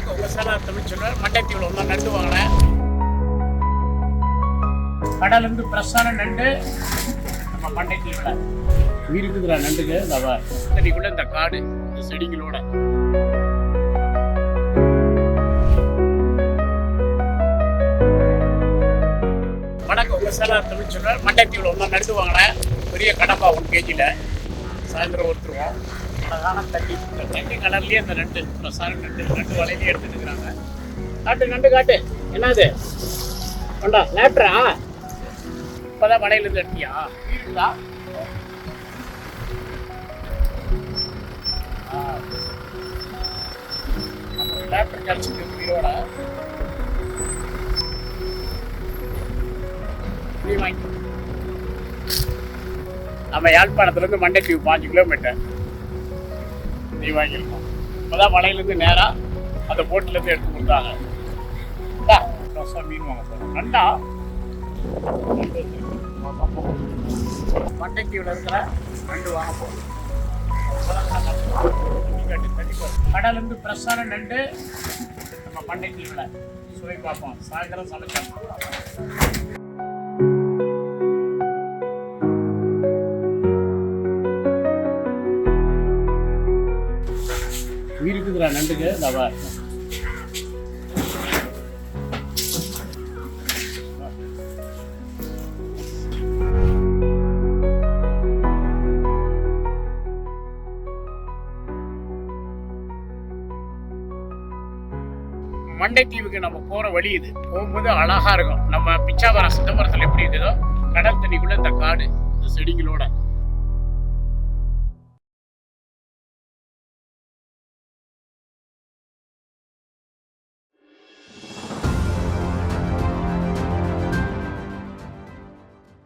வணக்கம் உங்க சேலம் தமிழ் சொல்லுவேன் மண்டைத்தீவில் ஒன்றா நண்டு வாங்கினேன் கடல்ல இருந்து ஃப்ரெஷ்ஷான நண்டு நம்ம மண்டைத்தீவில் இருக்குதுடா நண்டுக்கு இந்த தண்ணிக்குள்ள இந்த காடு இந்த செடிகளோட. வணக்கம் உங்க சேலம் தமிழ் சொல்லுவேன் மண்டைத்தீவில் ஒன்றா நண்டு வாங்கினேன் பெரிய கடப்பா ஒன் கேஜியில் சாயந்தரம் ஒருத்தருவோம். அழகான தண்ணி இந்த தண்ணி கலர்லயே அந்த நண்டு பிரசார நண்டு நண்டு வலையிலே எடுத்துட்டு இருக்கிறாங்க காட்டு நண்டு காட்டு. என்னது? கொண்டா லேப்டரா இப்பதான் வலையில இருந்து எடுத்தியா இருக்குதா லேப்டர் கிடச்சிட்டு உயிரோட வாங்கி நம்ம யாழ்ப்பாணத்துலேருந்து மண்டைக்கு பாஞ்சு கிலோமீட்டர். நீ வாங்கியிருக்கோம். இப்போதான் வலையிலேருந்து நேராக அந்த போட்டிலேருந்து எடுத்து கொடுத்தாங்க. ஃப்ரெஷ்ஷாக மீன் வாங்க சார். நண்டா மண்டைக்கீவில் இருக்கிற நண்டு வாங்க போகிறோம் கடலேருந்து ஃப்ரெஷ்ஷான நண்டு. நம்ம மண்டைக்கீவில் சுவை பார்ப்போம். சாயந்தரம் சமைச்சோம் இருக்குதுடா நண்டுக்கு. தவா மண்டை தீவுக்கு நம்ம போற வழி இது. போகும்போது அழகா இருக்கும். நம்ம பிச்சாவரம் சிதம்பரத்தில் எப்படி இருக்குதோ கடல் தண்ணிக்குள்ளே இந்த காடு இந்த செடிகளோட